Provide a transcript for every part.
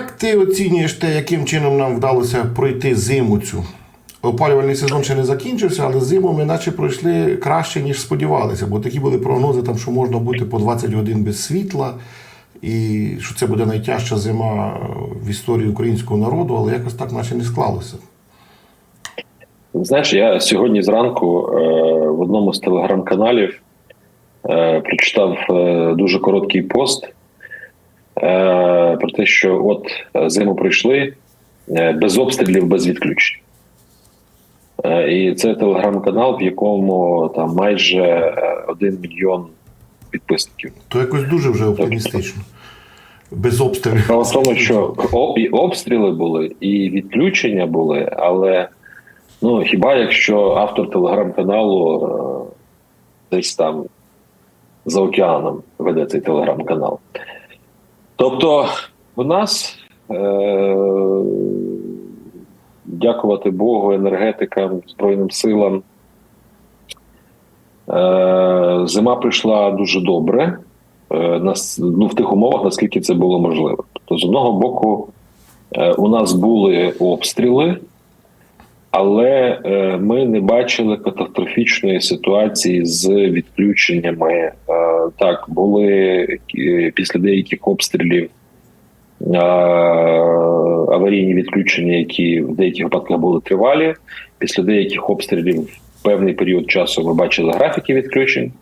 Як ти оцінюєш те, яким чином нам вдалося пройти зиму цю? Опалювальний сезон ще не закінчився, але зиму ми наче пройшли краще, ніж сподівалися, бо такі були прогнози, там, що можна бути по 20 годин без світла, і що це буде найтяжча зима в історії українського народу, але якось так наче не склалося. Знаєш, я сьогодні зранку е, в одному з телеграм-каналів е, прочитав е, дуже короткий пост е, про те, що от е, зиму пройшли е, без обстрілів, без відключень. Е, і це телеграм-канал, в якому там майже один мільйон підписників. То якось дуже вже оптимістично. Без обстрілів. Справа в тому, що і обстріли були, і відключення були, але ну хіба якщо автор телеграм-каналу десь там за океаном веде цей телеграм-канал. Тобто, у нас, е, дякувати Богу, енергетикам, Збройним силам. Е, зима прийшла дуже добре е, ну в тих умовах, наскільки це було можливо. Тобто, з одного боку, у нас були обстріли, але ми не бачили катастрофічної ситуації з відключеннями. Так, були після деяких обстрілів аварійні відключення, які в деяких випадках були тривалі. Після деяких обстрілів в певний період часу ми бачили графіки відключень.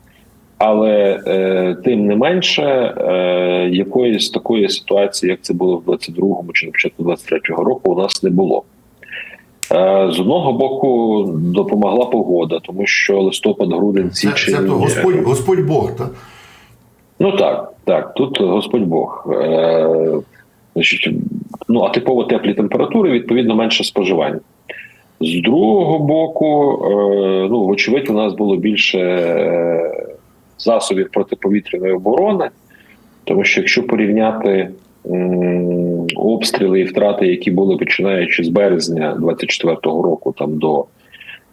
Але е, тим не менше, е, якоїсь такої ситуації, як це було в 22-му чи на початку 23-го року, у нас не було. Е, з одного боку, допомогла погода, тому що листопад, грудень, Це, це то Господь, Господь Бог, так? Ну так, так, тут Господь Бог. Е, значить, ну, а типово теплі температури, відповідно, менше споживання. З другого боку, е, ну, вочевидь, у нас було більше е, засобів протиповітряної оборони, тому що якщо порівняти обстріли і втрати, які були починаючи з березня 24-го року, там до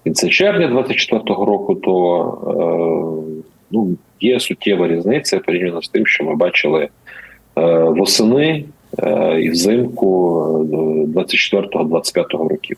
кінця червня 24-го року, то е, ну, є суттєва різниця порівняно з тим, що ми бачили восени і взимку 24-25 років.